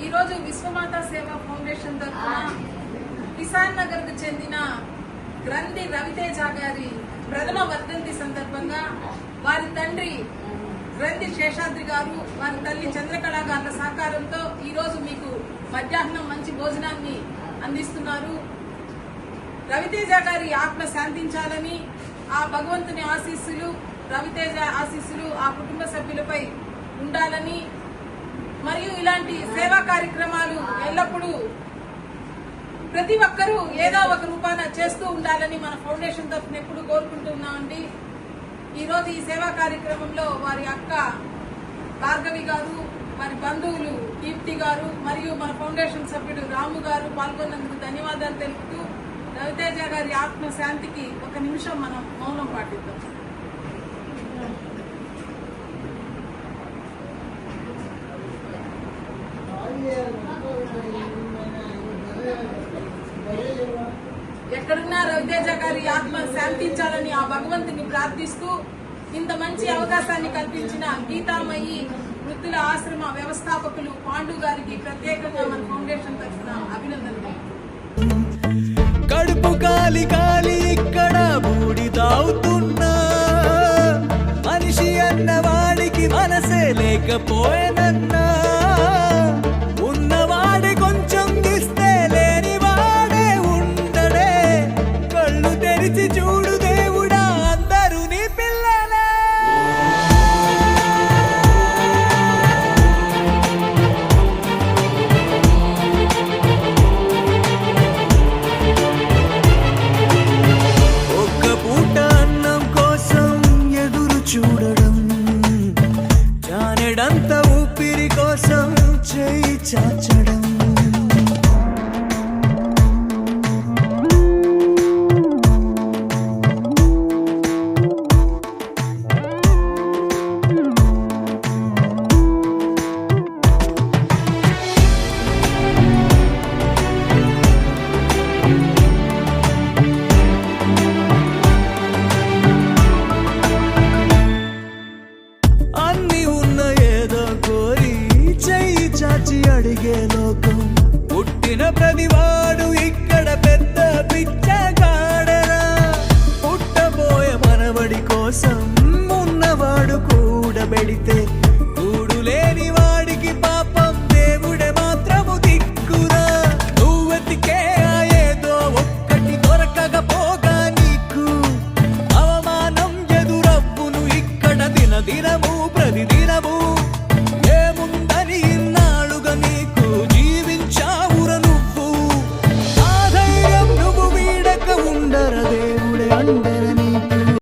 ఈరోజు విశ్వమాత సేవా ఫౌండేషన్ తరఫున కిసాన్ నగర్కు చెందిన గ్రంథి రవితేజ గారి ప్రథమ వర్ధంతి సందర్భంగా వారి తండ్రి గ్రంథి శేషాద్రి గారు వారి తల్లి చంద్రకళ గారుల సహకారంతో ఈరోజు మీకు మధ్యాహ్నం మంచి భోజనాన్ని అందిస్తున్నారు. రవితేజ గారి ఆత్మ శాంతించాలని ఆ భగవంతుని ఆశీస్సులు రవితేజ ఆశీస్సులు ఆ కుటుంబ సభ్యులపై ఉండాలని మరియు ఇలాంటి సేవా కార్యక్రమాలు ఎల్లప్పుడూ ప్రతి ఒక్కరూ ఏదో ఒక రూపాన చేస్తూ ఉండాలని మన ఫౌండేషన్ తరఫున ఎప్పుడు కోరుకుంటున్నామండి ఈరోజు ఈ సేవా కార్యక్రమంలో వారి అక్క భార్గవి గారు వారి బంధువులు కీర్తి గారు మరియు మన ఫౌండేషన్ సభ్యుడు రాము గారు పాల్గొన్నందుకు ధన్యవాదాలు తెలుపుతూ రవితేజ గారి ఆత్మశాంతికి ఒక నిమిషం మనం మౌనం పాటిద్దాం. ఎక్కడున్నా రవితేజ గారి ఆత్మ శాంతించాలని ఆ భగవంతుని ప్రార్థిస్తూ ఇంత మంచి అవకాశాన్ని కల్పించిన గీతామయి వృత్తుల ఆశ్రమ వ్యవస్థాపకులు పాండు గారికి ప్రత్యేకంగా మన ఫౌండేషన్ తరఫున అభినందనలు. కడుపు కాలి కాలి ఇక్కడ బూడి తాగుతున్నా. మనిషి అన్నవాడికి మనసే లేకపోయేనన్నా జానెడంత ఊపిరి కోసం చేయి చాచడం. అడిగే లోకం. పుట్టిన ప్రతివాడు ఇక్కడ పెద్ద పిచ్చగాడరా. పుట్టబోయే మనవడి కోసం ఉన్నవాడు కూడబెడితే